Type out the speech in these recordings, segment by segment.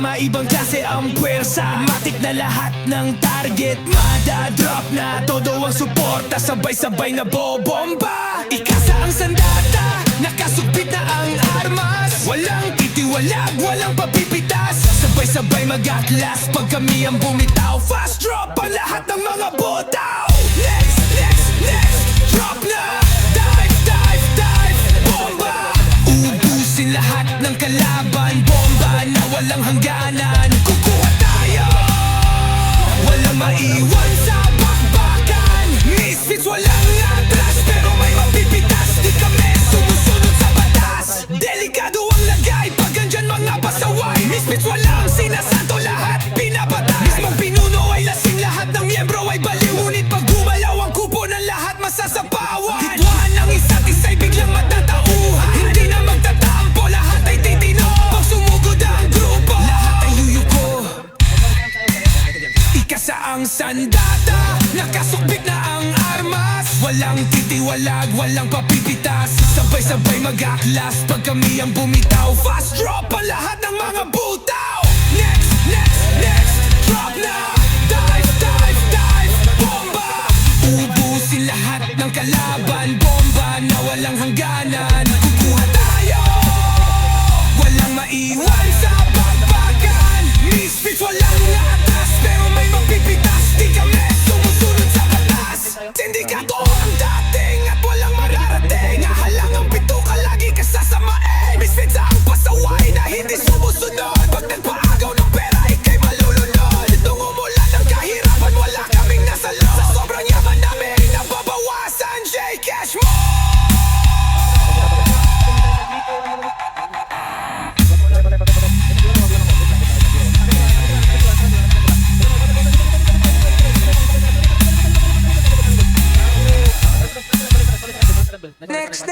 pag nagsama, ibang klase ang pwersa Matik na lahat ng target. Madadrop na. Todo ang suporta. Sabay-sabay na bobomba. Ikasa ang sandata. Nakasugpit na ang armas. Walang titiwalag, walang papipitas. Sabay-sabay mag-atlas. Pag kami ang bumitaw Fast drop ang lahat ng mga botaw ang sandata Nakasukbit na ang armas. Walang titiwalag, walang papipitas. Sabay-sabay mag-aklas Pag kami ang bumitaw. Fast drop ang lahat ng mga butaw. Next, next, next Drop na. Dive, dive, dive Bomba. Ubusin lahat ng kalaban. Bomba na walang hangganan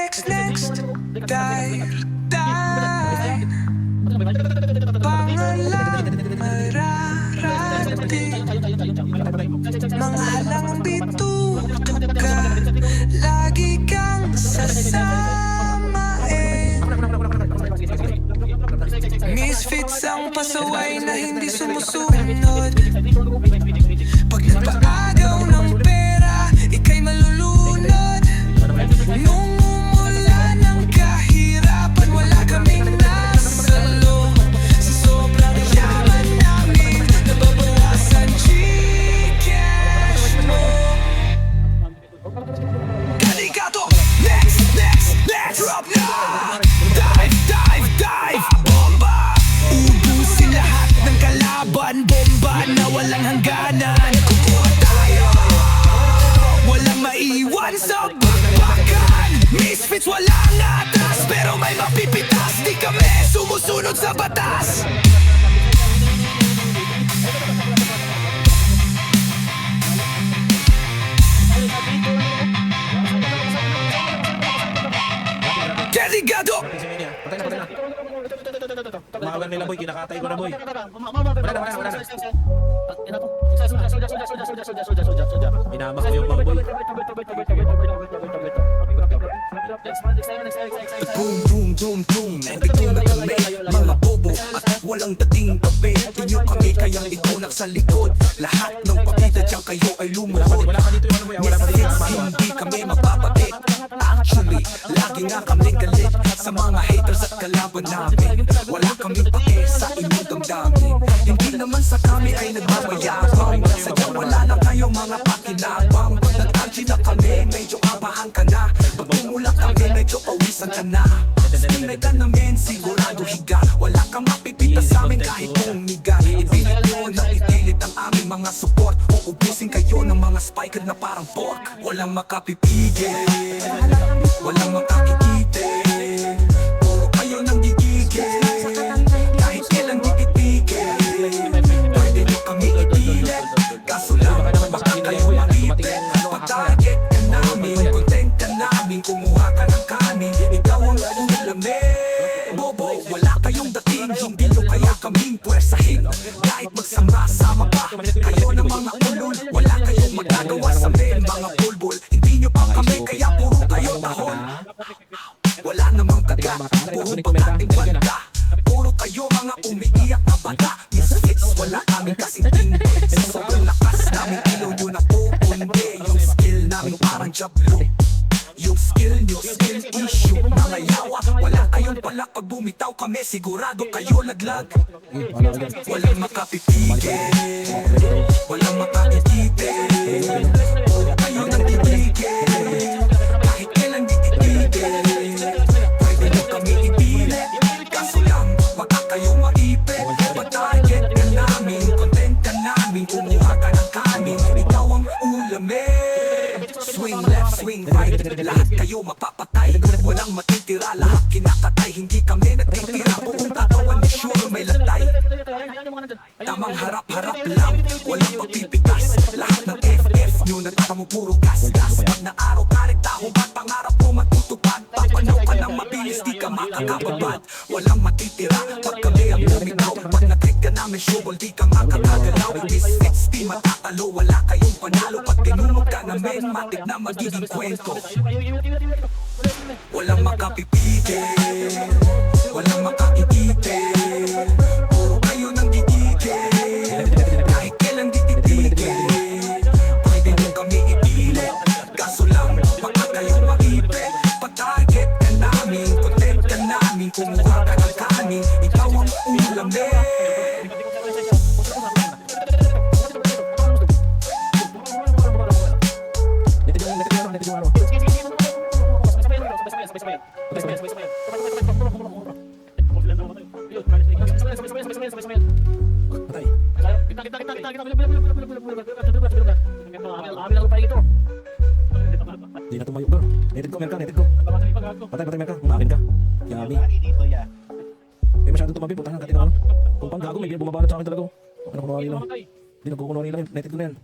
Next, next, next Dive, dive Pangalan mararating Mga halang bituka Lagi kang sasamain. Misfits ang pasaway na hindi sumusunod kalaban Bomba na walang hangganan. Kukuha tayo. Walang maiwan sa bakbakan. Misfits walang atas Pero may mapipitas. Di kami sumusunod sa batas Tumahawan nila boy, kinakatay ko na boy. Wala na, wala na, wala na. Minamak ko yung mga boy. Boom, boom, boom, boom Nandito na kami, mga bobo At walang dating gabi Inyo kami kayang itunak sa likod Lahat ng pakita dyan kayo ay lumuhod Wala dito yung ano boy, ah, wala dito yung ano. hindi kami mapapabit Actually, lagi nga kami galit Sa mga haters at kalaban namin naman sa kami ay nagmamayabang Sadyang wala na kayo mga pakinabang. Pag nag-argy na kami, medyo abahan ka na. Pag tumulak kami, medyo pawisan ka na. Stinay ka namin, sigurado higa. Wala kang mapipita sa amin kahit kung miga Ipilit nyo na ipilit ang aming mga support. Uubusin kayo ng mga spot Paikad na parang pork. Walang makapipigil. Walang dating Hindi nyo kaya kaming pwersahin Kahit magsama-sama pa. Kayo ng mga ulol Wala kayong magagawa sa men. Mga bulbul Hindi nyo pa kami Kaya puro kayo tahon Wala namang taga Puro pagkating banda. Puro kayo mga umiiyak na bata. Misfits, wala kaming kasing tindi kayong pala Pag bumitaw kami, sigurado kayo laglag Walang makapipigil. Walang makakititin Puro kayo nang titigil Matitira, lahat kinakatay Hindi kami nagtitira. Buong tatawan ni sure may latay. Tamang harap-harap lang Walang papipitas Lahat ng FF nyo natatamo puro gas-gas Pag na araw karik taho ba't pangarap mo matutupad. Papanaw ka ng mabilis di ka makakababad Walang matitira Pag kami ang bumitaw. Pag na-trick ka namin syubol di ka makakagalaw. Misfits di matatalo Wala kayong panalo. Pag tinulog ka namin Matik na magiging kwento Walang makapipigil Walang makakikitin Puro kayo nang gigigil Kahit kailan di titigil. Pwede nyo kami ipilit. Kaso lang baka kayo maipit Pag-target ka namin Content ka namin Kumuha Patay. Di na tumayo bro. Netid ko, Merka, netid ko. Patay, patay, Merka. Umakin ka. Yami. Eh, masyado tumabi. Puta na, dati na ano. Kung pang gago, may bumabala sa akin talaga. Ano ko lang. Hindi, nagkukunwari lang. yun. Netid ko na yan.